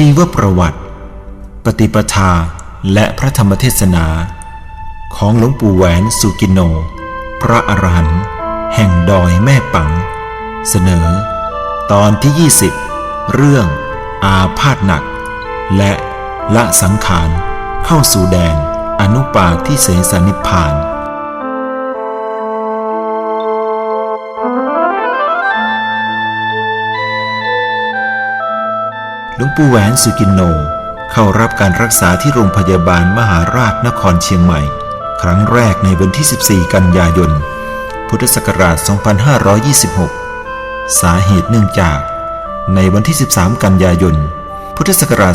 ชีวประวัติ ปฏิปทาและพระธรรมเทศนา ของหลวงปู่แหวนสุกินโน พระอรหันต์แห่งดอยแม่ปัง เสนอ ตอนที่ 20 เรื่องอาพาธหนัก และละสังขารเข้าสู่แดนอนุปาที่เสสนิพพาน หลวงปู่แหวนสุกินโน เข้ารับการรักษาที่โรงพยาบาลมหาราชนครเชียงใหม่ ครั้งแรกในวันที่ 14 กันยายน พุทธศักราช 2526 สาเหตุเนื่องจาก ในวันที่ 13 กันยายน พุทธศักราช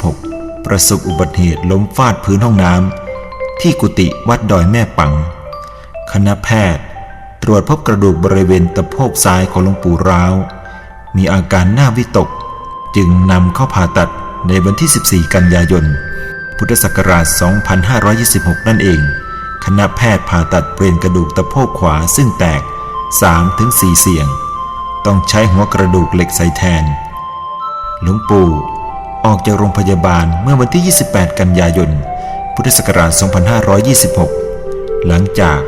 2526 ประสบอุบัติเหตุล้มฟาดพื้นห้องน้ำที่กุฏิวัดดอยแม่ปัง คณะแพทย์ ตรวจพบกระดูกบริเวณตะโพกซ้ายของหลวงปู่ร้าว มีอาการหน้าวิตก จึงนำเข้าผ่าตัดในวันที่ 14 กันยายน พุทธศักราช 2526 นั่นเอง คณะแพทย์ผ่าตัดเปลี่ยนกระดูกตะโพกขวาซึ่งแตก 3-4 เสียง ต้องใช้หัวกระดูกเหล็กใส่แทน หลวงปู่ออกจากโรงพยาบาลเมื่อวันที่ 28 กันยายน พุทธศักราช 2526 หลังจาก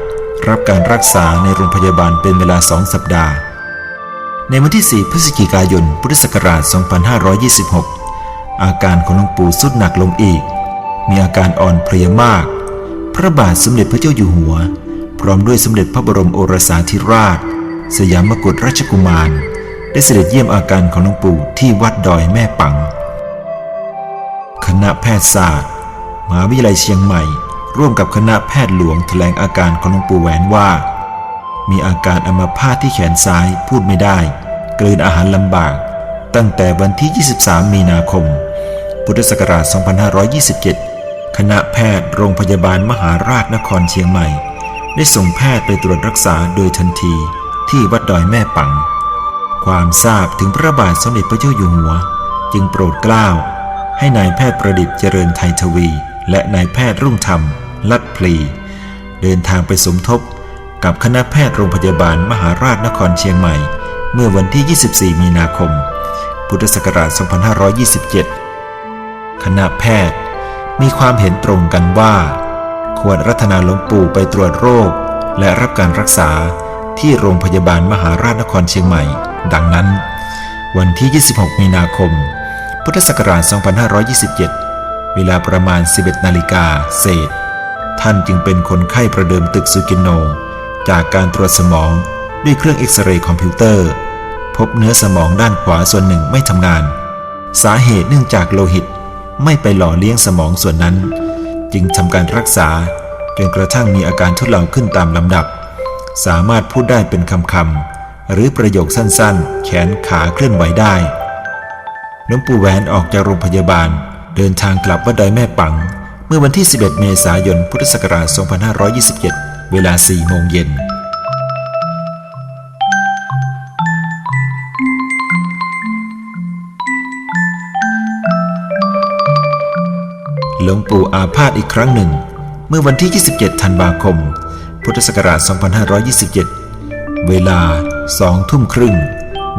รับการรักษาในโรงพยาบาลเป็นเวลา2สัปดาห์ ในวันที่ 4 พฤศจิกายน พุทธศักราช 2526 อาการของหลวงปู่สุดหนักลงอีก มีอาการอ่อนเพลียมาก พระบาทสมเด็จพระเจ้าอยู่หัว พร้อมด้วยสมเด็จพระบรมโอรสาธิราช สยามกุฎราชกุมาร ได้เสด็จเยี่ยมอาการของหลวงปู่ที่วัดดอยแม่ปัง คณะแพทยศาสตร์มหาวิทยาลัยเชียงใหม่ ร่วมกับคณะแพทย์หลวงแถลงอาการของหลวงปู่แหวนว่ามีอาการอัมาพาตที่แขนซ้ายพูดไม่ได้ กลืนอาหารลำบาก ตั้งแต่วันที่ 23 มีนาคม พุทธศักราช 2527 คณะแพทย์โรงพยาบาลมหาราชนครเชียงใหม่ ได้ส่งแพทย์ไปตรวจรักษาโดยทันทีที่วัดดอยแม่ปัง ความทราบถึงพระบาทสมเด็จพระเจ้าอยู่หัว จึงโปรดเกล้า ให้นายแพทย์ประดิษฐ์เจริญไทยทวี และนายแพทย์รุ่งธรรม ลัดพลี เดินทางไปสมทบกับคณะแพทย์โรงพยาบาลมหาราชนครเชียงใหม่ มื่อวันที่ 24 มีนาคม พุทธศักราช 2527 คณะแพทย์มีความเห็นตรงกันว่า ควรรัตนาหลวงปู่ไปตรวจโรค และรับการรักษาที่โรงพยาบาลมหาราชนครเชียงใหม่ ดังนั้น วันที่ 26 มีนาคม พุทธศักราช 2527 เวลาประมาณ 11 นาฬิกาเศษ ท่านจึงเป็นคนไข้ประเดิมตึกซูกินโน จากการตรวจสมองด้วยเครื่องเอ็กซเรย์คอมพิวเตอร์ พบเนื้อสมองด้านขวาส่วนหนึ่งไม่ทำงาน สาเหตุเนื่องจากโลหิตไม่ไปหล่อเลี้ยงสมองส่วนนั้น จึงทำการรักษาจนกระทั่งมีอาการทุเลาขึ้นตามลำดับ สามารถพูดได้เป็นคำๆหรือประโยคสั้นๆ แขนขาเคลื่อนไหวได้หลวงปู่แหวนออกจากโรงพยาบาล เดินทางกลับวัดดอยแม่ปัง เมื่อวันที่ 11 เมษายน พุทธศักราช 2527 เวลา 4 โมงเย็น ลวงปู่อาพาธอีกครั้งหนึ่ง เมื่อวันที่ 27 ธันวาคม พุทธศักราช 2527 เวลา2ทุ่มครึ่ง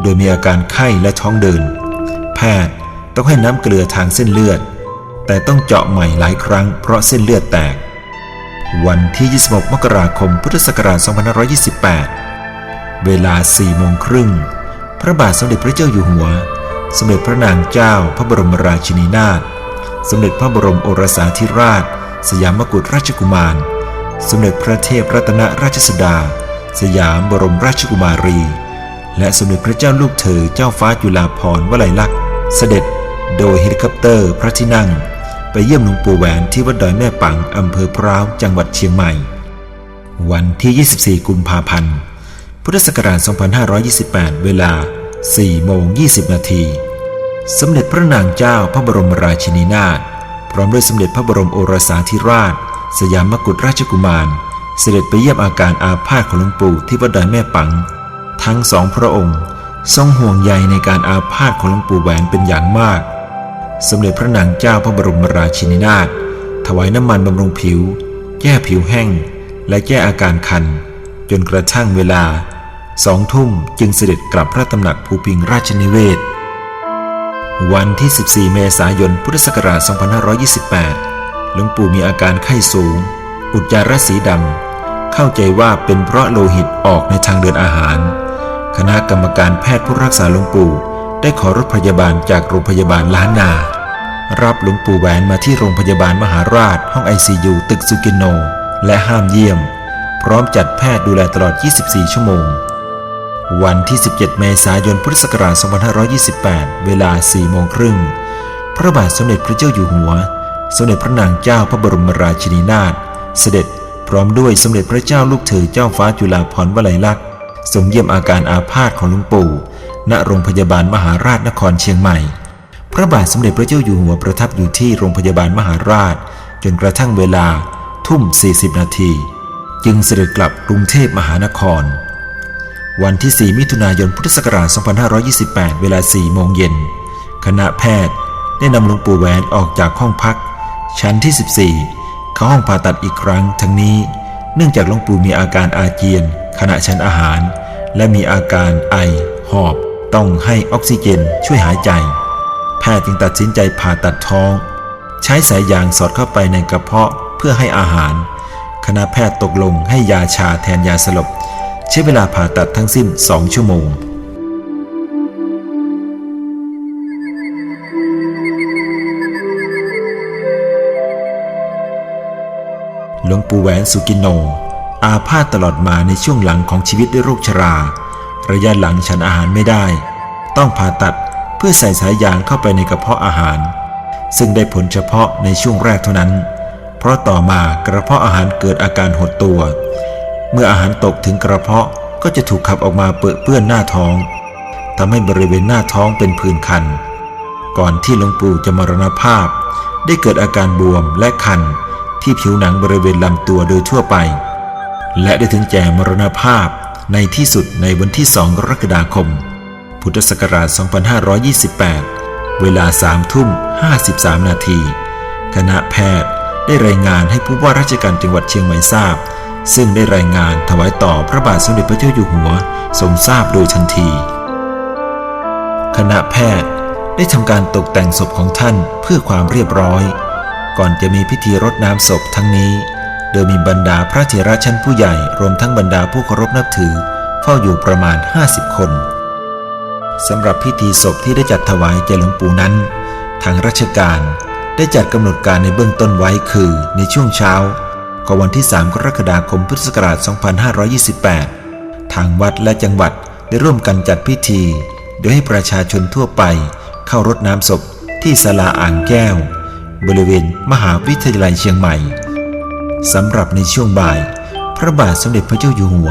โดยมีอาการไข้และท้องเดิน แพทย์ต้องให้น้ำเกลือทางเส้นเลือด แต่ต้องเจาะใหม่หลายครั้งเพราะเส้นเลือดแตก วันที่ 26 มกราคม พุทธศักราช 2528 เวลา4โมงครึ่ง พระบาทสมเด็จพระเจ้าอยู่หัว สมเด็จพระนางเจ้าพระบรมราชินีนาถ สมเด็จพระบรมโอรสาธิราช สยามกุฎราชกุมาร สมเด็จพระเทพรัตนราชสุดา สยามบรมราชกุมารี และสมเด็จพระเจ้าลูกเธอเจ้าฟ้าจุฬาภรณ์วลัยลักษณ์ เสด็จโดยเฮลิคอปเตอร์พระที่นั่ง ไปเยี่ยมหลวงปู่แหวนที่วัดดอยแม่ปังอำเภอพร้าวจังหวัดเชียงใหม่ วันที่ 24 กุมภาพันธ์ พุทธศักราช 2528 เวลา4โมง20 นาที สมเด็จพระนางเจ้าพระบรมราชินีนาถพร้อมด้วยสมเด็จพระบรมโอรสาธิราช สยามกุฎราชกุมาร เสด็จไปเยี่ยมอาการอาพาธของหลวงปู่ที่วัดดอยแม่ปัง ทั้งสองพระองค์ ทรงห่วงใยในการอาพาธของหลวงปู่แหวนเป็นอย่างมาก สมเด็จพระนางเจ้าพระบรมราชินีนาถถวายน้ำมันบำรุงผิว แก้ผิวแห้ง และแก้อาการคัน จนกระทั่งเวลาสองทุ่มจึงเสด็จกลับพระตำหนักภูพิงราชนิเวศ วันที่ 14 เมษายน พุทธศักราช 2528 หลวงปู่มีอาการไข้สูง อุจจาระสีดำ เข้าใจว่าเป็นเพราะโลหิตออกในทางเดินอาหาร คณะกรรมการแพทย์ผู้รักษาหลวงปู่ ได้ขอรถพยาบาลจากโรงพยาบาลล้านนา รับหลวงปู่แหวนมาที่โรงพยาบาลมหาราช ห้องไอซียูตึกสุกินโน และห้ามเยี่ยม พร้อมจัดแพทย์ดูแลตลอด 24 ชั่วโมง วันที่ 17 เมษายน พุทธศักราช 2528 เวลา 4 โมงครึ่ง พระบาทสมเด็จพระเจ้าอยู่หัว สมเด็จพระนางเจ้าพระบรมราชินีนาถ เสด็จพร้อมด้วยสมเด็จพระเจ้าลูกเธอเจ้าฟ้าจุฬาภรณ์วลัยลักษณ์ทรงเยี่ยมอาการอาพาธของหลวงปู่ ณ โรงพยาบาลมหาราชนครเชียงใหม่ พระบาทสมเด็จพระเจ้าอยู่หัวประทับอยู่ที่โรงพยาบาลมหาราช จนกระทั่งเวลาทุ่ม 40 นาที จึงเสด็จกลับกรุงเทพมหานคร วันที่ 4 มิถุนายน พุทธศักราช 2528 เวลา 4 โมงเย็น คณะแพทย์ได้นำหลวงปู่แหวนออกจากห้องพัก ชั้นที่ 14 เข้าห้องผ่าตัดอีกครั้ง ทั้งนี้ เนื่องจากหลวงปู่มีอาการอาเจียน ขณะฉันอาหาร และมีอาการไอ หอบ ต้องให้ออกซิเจนช่วยหายใจ แพทย์จึงตัดสินใจผ่าตัดท้อง ใช้สายยางสอดเข้าไปในกระเพาะเพื่อให้อาหาร คณะแพทย์ตกลงให้ยาชาแทนยาสลบ ใช้เวลาผ่าตัดทั้งสิ้น 2 ชั่วโมง หลวงปู่แหวนสุกินโน อาพาธตลอดมาในช่วงหลังของชีวิตด้วยโรคชรา ระยะหลังฉันอาหารไม่ได้ ต้องผ่าตัดเพื่อใส่สายยางเข้าไปในกระเพาะอาหาร ซึ่งได้ผลเฉพาะในช่วงแรกเท่านั้น เพราะต่อมากระเพาะอาหารเกิดอาการหดตัว เมื่ออาหารตกถึงกระเพาะก็จะถูกขับออกมาเปื้อเปื้อนหน้าท้องทำให้บริเวณหน้าท้องเป็นผื่นคัน ก่อนที่หลวงปู่จะมรณภาพ ได้เกิดอาการบวมและคัน ที่ผิวหนังบริเวณลำตัวโดยทั่วไป และได้ถึงแก่มรณภาพในที่สุดในวันที่2กรกฎาคม พุทธศักราช 2528 เวลา3ทุ่ม 53 นาที คณะแพทย์ได้รายงานให้ผู้ว่าราชการจังหวัดเชียงใหม่ทราบ ซึ่งได้รายงานถวายต่อพระบาทสมเด็จพระเจ้าอยู่หัวทรงทราบโดยทันที คณะแพทย์ได้ทำการตกแต่งศพของท่านเพื่อความเรียบร้อย ก่อนจะมีพิธีรดน้ำศพทั้งนี้ โดยมีบรรดาพระเถระชั้นผู้ใหญ่รวมทั้งบรรดาผู้เคารพนับถือ เฝ้าอยู่ประมาณ 50 คนสำหรับพิธีศพที่ได้จัดถวายแก่หลวงปู่นั้น ทางราชการได้จัดกำหนดการในเบื้องต้นไว้คือในช่วงเช้า ของวันที่ 3 กรกฎาคมพุทธศักราช 2528 ทางวัดและจังหวัดได้ร่วมกันจัดพิธี โดยให้ประชาชนทั่วไป เข้ารดน้ำศพที่ศาลาอ่างแก้ว บริเวณมหาวิทยาลัยเชียงใหม่สำหรับในช่วงบ่าย พระบาทสมเด็จพระเจ้าอยู่หัว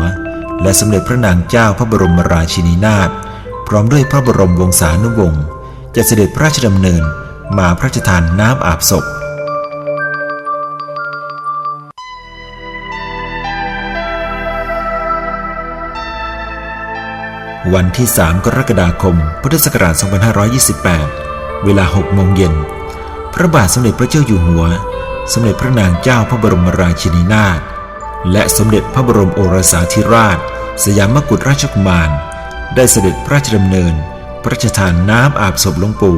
และสมเด็จพระนางเจ้าพระบรมราชินีนาถพร้อมด้วยพระบรมวงศานุวงศ์จะเสด็จพระราชดำเนินมาพระราชทานน้ำอาบศพ วันที่ 3 กรกฎาคม พุทธศักราช 2528 เวลา 6 โมงเย็น พระบาทสมเด็จพระเจ้าอยู่หัว สมเด็จพระนางเจ้าพระบรมราชินีนาถ และสมเด็จพระบรมโอรสาธิราช สยามกุฎราชกุมาร ได้เสด็จพระราชดำเนิน พระราชทานน้ำอาบศพหลวงปู่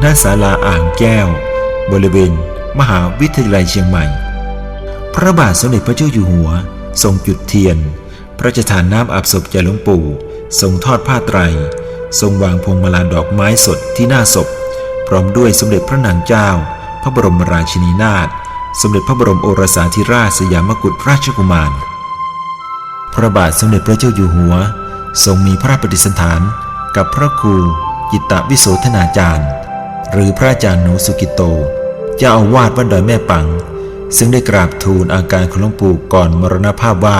หน้าศาลาอ่างแก้ว บริเวณ มหาวิทยาลัยเชียงใหม่ พระบาทสมเด็จพระเจ้าอยู่หัว ทรงจุดเทียน พระราชทานน้ำอาบศพแก่หลวงปู่ ทรงทอดผ้าไตร ทรงวางพวงมาลาดอกไม้สดที่หน้าศพ พร้อมด้วยสมเด็จพระนางเจ้า พระบรมราชินีนาถ สมเด็จพระบรมโอรสาธิราชสยามกุฎราชกุมาร พระบาทสมเด็จพระเจ้าอยู่หัว ทรงมีพระปฏิสันถานกับพระครูจิตตวิโสธนาจารย์ หรือพระอาจารย์หนูสุกิโต เจ้าอาวาสวัดดอยแม่ปัง ซึ่งได้กราบทูลอาการของหลวงปู่ก่อนมรณภาพว่า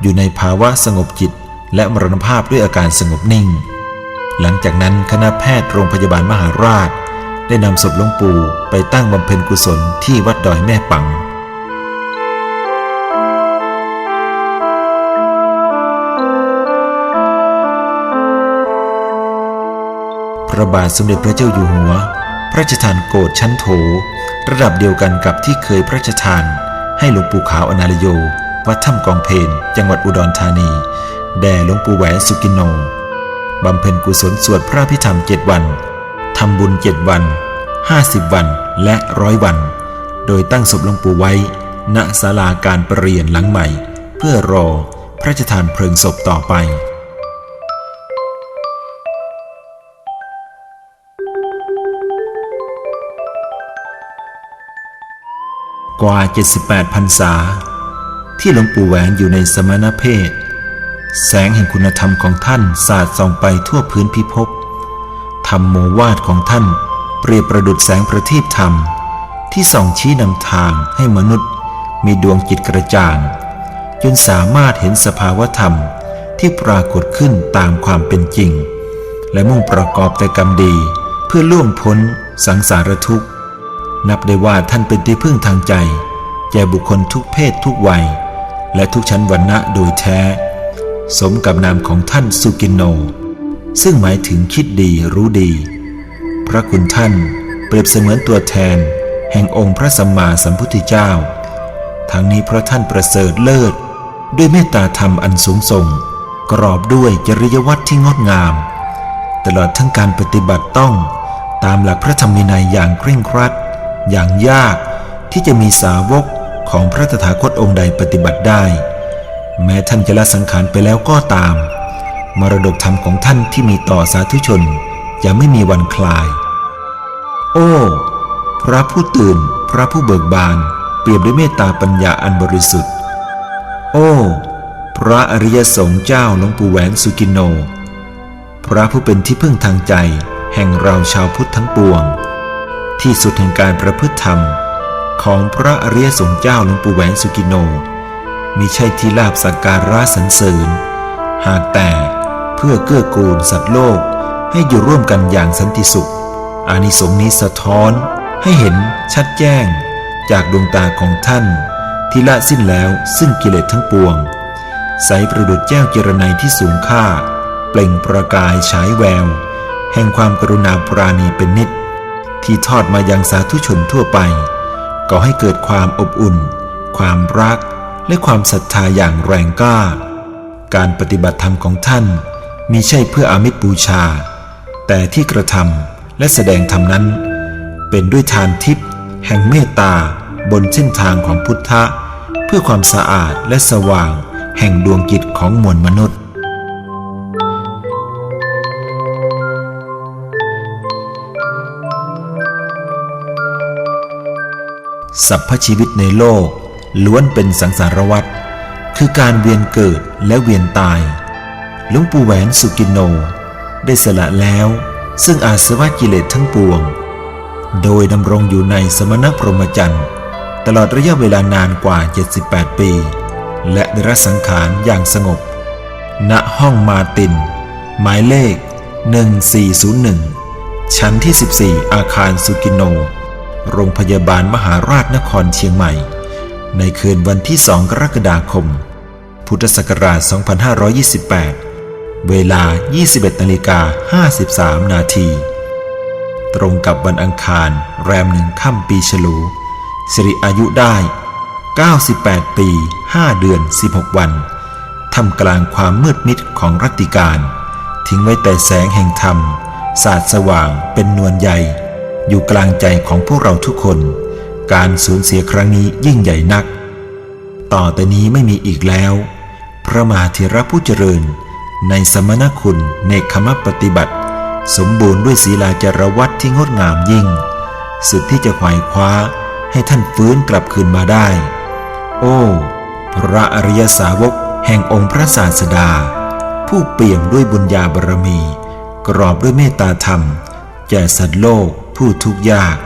อยู่ในภาวะสงบจิต และมรณภาพด้วยอาการสงบนิ่ง หลังจากนั้นคณะแพทย์โรงพยาบาลมหาราช ได้นำศพหลวงปู่ไปตั้งบำเพ็ญกุศลที่วัดดอยแม่ปังพระบาทสมเด็จพระเจ้าอยู่หัว พระราชทานโกรธชั้นโถ ระดับเดียวกันกับที่เคยพระราชทาน ให้หลวงปู่ขาวอนาลโย วัดถ้ำกองเพนจังหวัดอุดรธานี แด่หลวงปู่แหวนสุกินโนบำเพ็ญกุศลสวดพระพิธรรมเจ็ดวัน ทำบุญเจ็ดวันห้าสิบวันและร้อยวัน โดยตั้งศพหลวงปู่ไว้ ณศาลาการประเรียนหลังใหม่ เพื่อรอพระราชทานเพลิงศพต่อไปกว่า 78พรรษา ที่หลวงปู่แหวนอยู่ในสมณเพศ แสงแห่งคุณธรรมของท่านสาดส่องไปทั่วพื้นพิภพธรรมโมวาทของท่าน เปรียบประดุดแสงประทีปธรรม ที่ส่องชี้นำทางให้มนุษย์ มีดวงจิตกระจ่าง จนสามารถเห็นสภาวธรรมที่ปรากฏขึ้นตามความเป็นจริง และมุ่งประกอบแต่กรรมดีเพื่อล่วงพ้นสังสารทุกข์ นับได้ว่าท่านเป็นที่พึ่งทางใจ แก่บุคคลทุกเพศทุกวัย และทุกชั้นวรรณะโดยแท้ สมกับนามของท่านสุกินโน ซึ่งหมายถึงคิดดีรู้ดี พระคุณท่านเปรียบเสมือนตัวแทน แห่งองค์พระสัมมาสัมพุทธเจ้า ทั้งนี้เพราะท่านประเสริฐเลิศ ด้วยเมตตาธรรมอันสูงส่ง กรอบด้วยจริยวัตรที่งดงาม ตลอดทั้งการปฏิบัติต้องตามหลักพระธรรมวินัยอย่างเคร่งครัด อย่างยากที่จะมีสาวกของพระตถาคตองค์ใดปฏิบัติได้ แม้ท่านจะละสังขารไปแล้วก็ตาม มรดกธรรมของท่านที่มีต่อสาธุชนจะไม่มีวันคลาย โอ้ พระผู้ตื่น พระผู้เบิกบาน เปรียบด้วยเมตตาปัญญาอันบริสุทธิ์ โอ้ พระอริยสงฆ์เจ้าหลวงปู่แหวนสุกินโน พระผู้เป็นที่พึ่งทางใจ แห่งเราชาวพุทธทั้งปวง ที่สุดแห่งการประพฤติธรรม ของพระอริยสงฆ์เจ้าหลวงปู่แหวนสุกินโน มิใช่ที่ลาบสักการะสรรเสริญ หากแต่เพื่อเกื้อกูลสัตว์โลกให้อยู่ร่วมกันอย่างสันติสุข อานิสงส์นี้สะท้อนให้เห็นชัดแจ้งจากดวงตาของท่าน ที่ละสิ้นแล้วซึ่งกิเลสทั้งปวง ใสประดุจแก้วเจรไนที่สูงค่า เปล่งประกายฉายแวว แห่งความกรุณาปราณีเป็นนิด ที่ทอดมายังสาธุชนทั่วไปก่อให้เกิดความอบอุ่น ความรัก และความศรัทธาอย่างแรงกล้า การปฏิบัติธรรมของท่านมีใช่เพื่ออามิตรบูชา แต่ที่กระทำและแสดงธรรมนั้น เป็นด้วยทานทิพย์แห่งเมตตาบนเส้นทางของพุทธะ เพื่อความสะอาดและสว่างแห่งดวงจิตของมวลมนุษย์สัพพชีวิตในโลก ล้วนเป็นสังสารวัฏคือการเวียนเกิดและเวียนตาย หลวงปู่แหวนสุกินโน ได้สละแล้ว ซึ่งอาสวะกิเลสทั้งปวง โดยดำรงอยู่ในสมณพรหมจรรย์ ตลอดระยะเวลานานกว่า 78 ปี และได้รับสังขารอย่างสงบ ณห้องมาติน หมายเลข 1401 ชั้นที่ 14 อาคารสุกินโน โรงพยาบาลมหาราชนครเชียงใหม่ ในคืนวันที่2กรกฎาคม พุทธศักราช 2528 เวลา 21นาฬิกา53 นาที ตรงกับวันอังคาร แรมหนึ่งค่ำปีฉลู สิริอายุได้ 98 ปี 5 เดือน 16 วันทำกลางความมืดมิดของรัตติการ ทิ้งไว้แต่แสงแห่งธรรมสาดสว่างเป็นนวลใหญ่ อยู่กลางใจของพวกเราทุกคน การสูญเสียครั้งนี้ยิ่งใหญ่นัก ต่อแต่นี้ไม่มีอีกแล้ว พระมหาเถระผู้เจริญ ในสมณคุณเนคขมปฏิบัติ สมบูรณ์ด้วยศีลาจารวัตที่งดงามยิ่ง สุดที่จะขวายคว้าให้ท่านฟื้นกลับคืนมาได้ โอ้ พระอริยสาวกแห่งองค์พระศาสดา ผู้เปี่ยมด้วยบุญญาบารมี กรอบด้วยเมตตาธรรม แก่สัตว์โลกผู้ทุกข์ยาก